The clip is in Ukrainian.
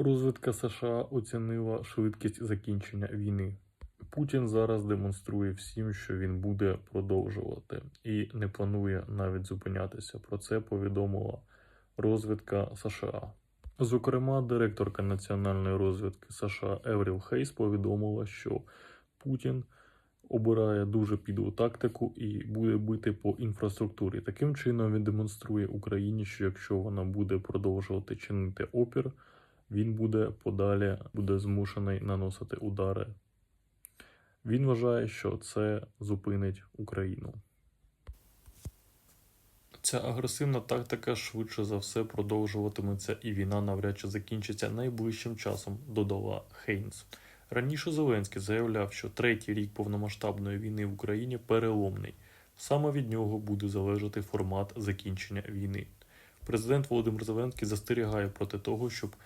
Розвідка США оцінила швидкість закінчення війни. Путін зараз демонструє всім, що він буде продовжувати і не планує навіть зупинятися. Про це повідомила розвідка США. Зокрема, директорка національної розвідки США Евріл Хейс повідомила, що Путін обирає дуже підлу тактику і буде бити по інфраструктурі. Таким чином він демонструє Україні, що якщо вона буде продовжувати чинити опір, він буде подалі буде змушений наносити удари. Він вважає, що це зупинить Україну. Ця агресивна тактика швидше за все продовжуватиметься, і війна навряд чи закінчиться найближчим часом, додала Хейнс. Раніше Зеленський заявляв, що третій рік повномасштабної війни в Україні переломний. Саме від нього буде залежати формат закінчення війни. Президент Володимир Зеленський застерігає проти того, щоб